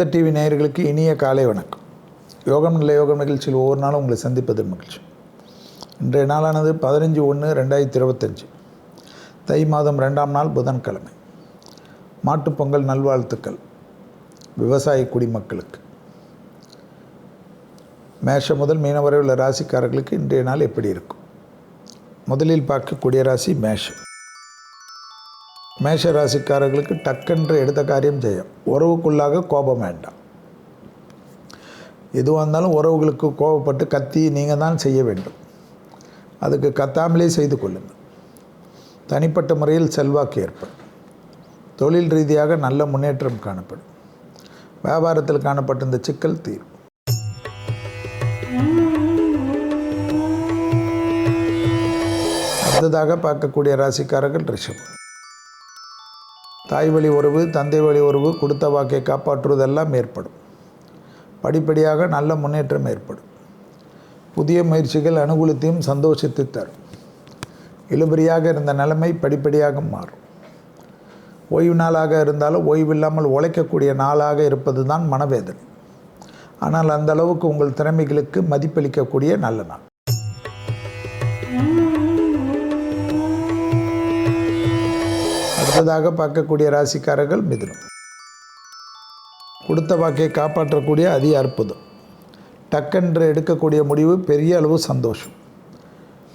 வேதாந்த டிவி நேயர்களுக்கு இனிய காலை வணக்கம். யோகம் இல்லை யோகம் நிகழ்ச்சியில் ஒவ்வொரு நாளும் உங்களை சந்திப்பது மகிழ்ச்சி. இன்றைய நாளானது பதினஞ்சு ஒன்று ரெண்டாயிரத்தி இருபத்தஞ்சி. தை மாதம் ரெண்டாம் நாள் புதன்கிழமை. மாட்டுப்பொங்கல் நல்வாழ்த்துக்கள் விவசாய குடிமக்களுக்கு. மேஷம் முதல் மீனவரை உள்ள ராசிக்காரர்களுக்கு இன்றைய நாள் எப்படி இருக்கும்? முதலில் பார்க்கக்கூடிய ராசி மேஷம். மேஷ ராசிக்காரர்களுக்கு டக்கென்று எடுத்த காரியம் செய்யும் உறவுக்குள்ளாக கோபம் வேண்டாம். எதுவாக இருந்தாலும் உறவுகளுக்கு கோபப்பட்டு கத்தி நீங்கள் தான் செய்ய வேண்டும். அதுக்கு கத்தாமலே செய்து கொள்ளுங்கள். தனிப்பட்ட முறையில் செல்வாக்கு ஏற்படும். தொழில் ரீதியாக நல்ல முன்னேற்றம் காணப்படும். வியாபாரத்தில் காணப்பட்ட இந்த சிக்கல் தீரும். அடுத்ததாக பார்க்கக்கூடிய ராசிக்காரர்கள் ரிஷபம். தாய் வழி உறவு தந்தை வழி உறவு கொடுத்த வாக்கை காப்பாற்றுவதெல்லாம் ஏற்படும். படிப்படியாக நல்ல முன்னேற்றம் ஏற்படும். புதிய முயற்சிகள் அனுகூலத்தையும் சந்தோஷத்தை தரும். இழுபறியாக இருந்த நிலைமை படிப்படியாக மாறும். ஓய்வு நாளாக இருந்தாலும் ஓய்வில்லாமல் உழைக்கக்கூடிய நாளாக இருப்பது தான் மனவேதனை. ஆனால் அந்த அளவுக்கு உங்கள் திறமைகளுக்கு மதிப்பளிக்கக்கூடிய நல்ல நாள். அடுத்ததாக பார்க்கக்கூடிய ராசிக்காரர்கள் மிதுனம். கொடுத்த வாக்கை காப்பாற்றக்கூடிய அதி அற்புதம். டக்கென்று எடுக்கக்கூடிய முடிவு பெரிய அளவு சந்தோஷம்.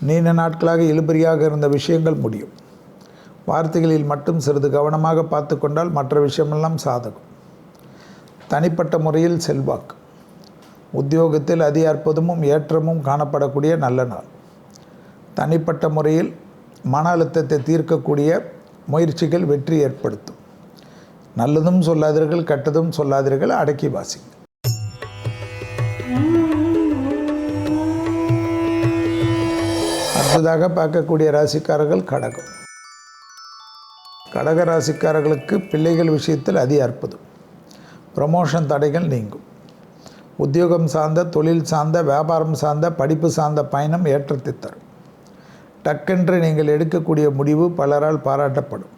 நீண்ட நாட்களாக இழுபறியாக இருந்த விஷயங்கள் முடியும். வார்த்தைகளில் மட்டும் சிறிது கவனமாக பார்த்து கொண்டால் மற்ற விஷயமெல்லாம் சாதகம். தனிப்பட்ட முறையில் செல்வாக்கு. உத்தியோகத்தில் அதி அற்புதமும் ஏற்றமும் காணப்படக்கூடிய நல்ல நாள். தனிப்பட்ட முறையில் மன அழுத்தத்தை தீர்க்கக்கூடிய முயற்சிகள் வெற்றி ஏற்படுத்தும். நல்லதும் சொல்லாதீர்கள் கெட்டதும் சொல்லாதீர்கள் அடக்கி வாசிங்க. அடுத்ததாக பார்க்கக்கூடிய ராசிக்காரர்கள் கடகம். கடக ராசிக்காரர்களுக்கு பிள்ளைகள் விஷயத்தில் அதி அற்புதம். ப்ரமோஷன் தடைகள் நீங்கும். உத்தியோகம் சார்ந்த தொழில் சார்ந்த வியாபாரம் சார்ந்த படிப்பு சார்ந்த பயணம் ஏற்றத்தை தரும். டக்கென்று நீங்கள் எடுக்கக்கூடிய முடிவு பலரால் பாராட்டப்படும்.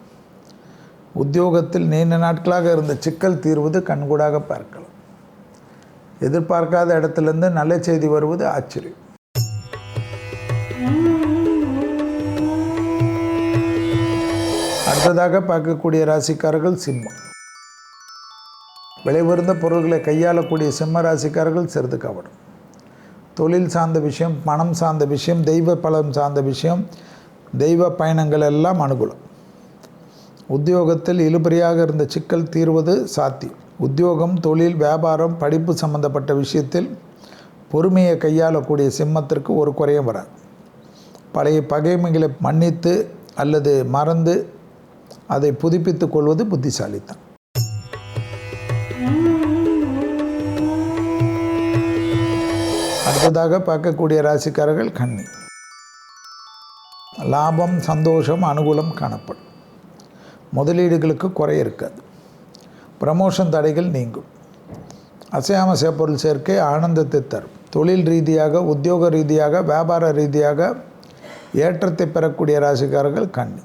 உத்தியோகத்தில் நீண்ட நாட்களாக இருந்த சிக்கல் தீர்வது கண்கூடாக பார்க்கலாம். எதிர்பார்க்காத இடத்துலேருந்து நல்ல செய்தி வருவது ஆச்சரியம். அடுத்ததாக பார்க்கக்கூடிய ராசிக்காரர்கள் சிம்மம். விளைவிருந்த பொருள்களை கையாளக்கூடிய சிம்ம ராசிக்காரர்கள் சிறிது கவனம். தொழில் சார்ந்த விஷயம் பணம் சார்ந்த விஷயம் தெய்வ பலம் சார்ந்த விஷயம் தெய்வ பயணங்கள் எல்லாம் அனுகூலம். உத்தியோகத்தில் இழுபறியாக இருந்த சிக்கல் தீர்வது சாத்தியம். உத்தியோகம் தொழில் வியாபாரம் படிப்பு சம்பந்தப்பட்ட விஷயத்தில் பொறுமையை கையாளக்கூடிய சிம்மத்திற்கு ஒரு குறையும் வராது. பழைய பகைமைகளை மன்னித்து அல்லது மறந்து அதை புதுப்பித்துக் கொள்வது புத்திசாலித்தான் அடுத்ததாக பார்க்கக்கூடிய ராசிக்காரர்கள் கன்னி. லாபம் சந்தோஷம் அனுகூலம் காணப்படும். முதலீடுகளுக்கு குறை இருக்காது. ப்ரமோஷன் தடைகள் நீங்கும். அசையாம பொருள் சேர்க்கை ஆனந்தத்தை தரும். தொழில் ரீதியாக உத்தியோக ரீதியாக வியாபார ரீதியாக ஏற்றத்தை பெறக்கூடிய ராசிக்காரர்கள் கண்ணி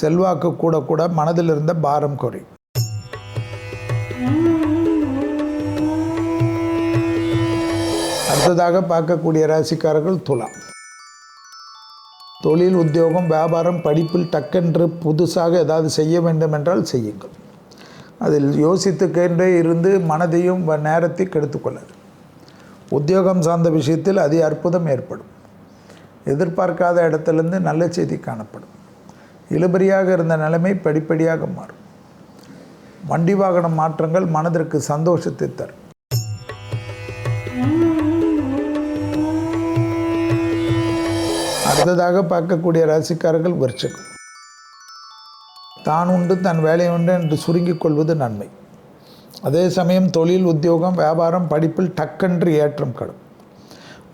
செல்வாக்கு கூட கூட மனதில் இருந்த பாரம் குறையும். அடுத்ததாக பார்க்கக்கூடிய ராசிக்காரர்கள் துலாம். தொழில் உத்தியோகம் வியாபாரம் படிப்பில் டக்கென்று புதுசாக ஏதாவது செய்ய வேண்டும் என்றால் செய்யுங்கள். அதில் யோசித்துக்கென்றே இருந்து மனதையும் நேரத்தை கெடுத்துக்கொள்ளாது உத்தியோகம் சார்ந்த விஷயத்தில் அதி அற்புதம் ஏற்படும். எதிர்பார்க்காத இடத்துலேருந்து நல்ல செய்தி காணப்படும். இழுபறியாக இருந்த நிலைமை படிப்படியாக மாறும். வண்டி வாகன மாற்றங்கள் மனதிற்கு சந்தோஷத்தை தரும். அடுத்ததாக பார்க்கக்கூடிய ராசிக்காரர்கள் விருச்சகம். தான் உண்டு தன் வேலை உண்டு என்று சுருங்கிக் கொள்வது நன்மை. அதே சமயம் தொழில் உத்தியோகம் வியாபாரம் படிப்பில் டக்கென்று ஏற்றம் கடும்.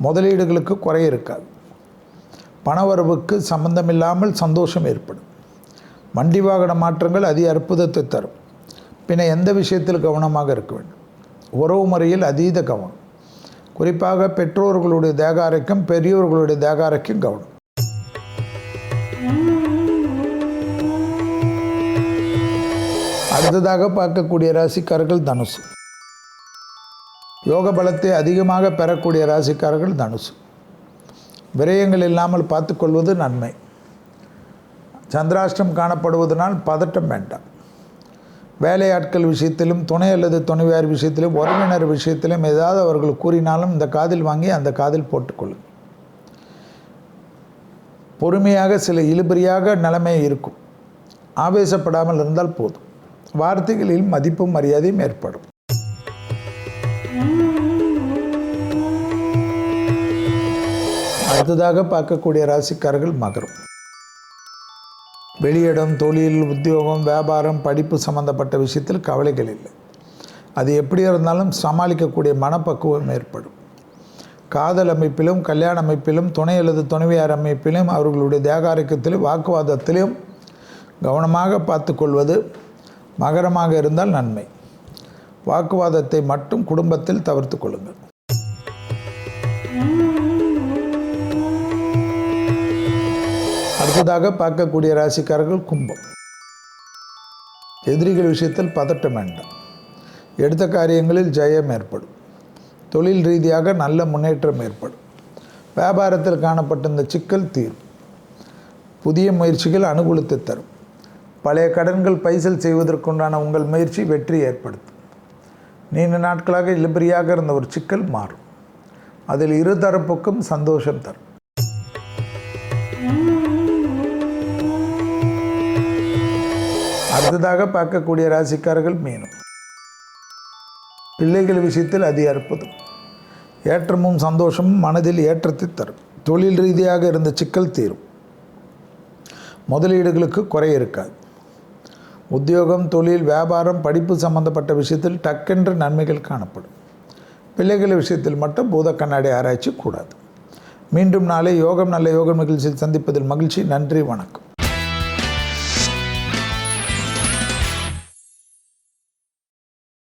முதலீடுகளுக்கு குறை இருக்காது. பணவரவுக்கு சம்பந்தமில்லாமல் சந்தோஷம் ஏற்படும். வண்டி வாகன மாற்றங்கள் அதி அற்புதத்தை தரும். பின்ன எந்த விஷயத்தில் கவனமாக இருக்க வேண்டும்? உறவு முறையில் அதீத கவனம். குறிப்பாக பெற்றோர்களுடைய தேகாரைக்கும் பெரியோர்களுடைய தேகாரைக்கும் கவனம். அடுத்ததாக பார்க்கக்கூடிய ராசிக்காரர்கள் தனுசு. யோக பலத்தை அதிகமாக பெறக்கூடிய ராசிக்காரர்கள் தனுசு. விரயங்கள் இல்லாமல் பார்த்துக்கொள்வது நன்மை. சந்திராஷ்டம் காணப்படுவதனால் பதட்டம் வேண்டாம். வேலையாட்கள் விஷயத்திலும் துணை அல்லது துணைவியார் விஷயத்திலும் உறவினர் விஷயத்திலும் ஏதாவது அவர்கள் கூறினாலும் இந்த காதில் வாங்கி அந்த காதில் போட்டுக்கொள்ளும். பொறுமையாக சில இழுபறியாக நிலைமை இருக்கும். ஆவேசப்படாமல் இருந்தால் போதும். வார்த்தைகளில் மதிப்பும் மரியாதையும் ஏற்படும். அடுத்ததாக பார்க்கக்கூடிய ராசிக்காரர்கள் மகரம். வெளியிடம் தொழில் உத்தியோகம் வியாபாரம் படிப்பு சம்பந்தப்பட்ட விஷயத்தில் கவலைகள் இல்லை. அது எப்படி இருந்தாலும் சமாளிக்கக்கூடிய மனப்பக்குவம் ஏற்படும். காதல் அமைப்பிலும் கல்யாண அமைப்பிலும் துணை அல்லது துணைவியார் அமைப்பிலும் அவர்களுடைய தேகாரிக்கத்திலும் வாக்குவாதத்திலும் கவனமாக பார்த்துக்கொள்வது மகரமாக இருந்தால் நன்மை. வாக்குவாதத்தை மட்டும் குடும்பத்தில் தவிர்த்து கொள்ளுங்கள். அடுத்ததாக பார்க்கக்கூடிய ராசிக்காரர்கள் கும்பம். எதிரிகள் விஷயத்தில் பதட்டம் வேண்டாம். எடுத்த காரியங்களில் ஜெயம் ஏற்படும். தொழில் ரீதியாக நல்ல முன்னேற்றம் ஏற்படும். வியாபாரத்தில் காணப்பட்ட இந்த சிக்கல் தீரும். புதிய முயற்சிகள் அனுகூலத்தை தரும். பழைய கடன்கள் பைசல் செய்வதற்குண்டான உங்கள் முயற்சி வெற்றி ஏற்படுத்தும். நீண்ட நாட்களாக இழுபறியாக இருந்த ஒரு சிக்கல் மாறும். அதில் இருதரப்புக்கும் சந்தோஷம் தரும். அடுத்ததாக பார்க்கக்கூடிய ராசிக்காரர்கள் மீனம். பிள்ளைகள் விஷயத்தில் அதி அற்புதம். ஏற்றமும் சந்தோஷமும் மனதில் ஏற்றத்தை தரும். தொழில் ரீதியாக இருந்த சிக்கல் தீரும். முதலீடுகளுக்கு குறை இருக்காது. உத்தியோகம் தொழில் வியாபாரம் படிப்பு சம்பந்தப்பட்ட விஷயத்தில் டக்கென்று நன்மைகள் காணப்படும். பிள்ளைகள் விஷயத்தில் மட்டும் பூத கண்ணாடி ஆராய்ச்சி கூடாது. மீண்டும் நாளை யோகம் நல்ல யோகம் நிகழ்ச்சியில் சந்திப்பதில் மகிழ்ச்சி. நன்றி வணக்கம்.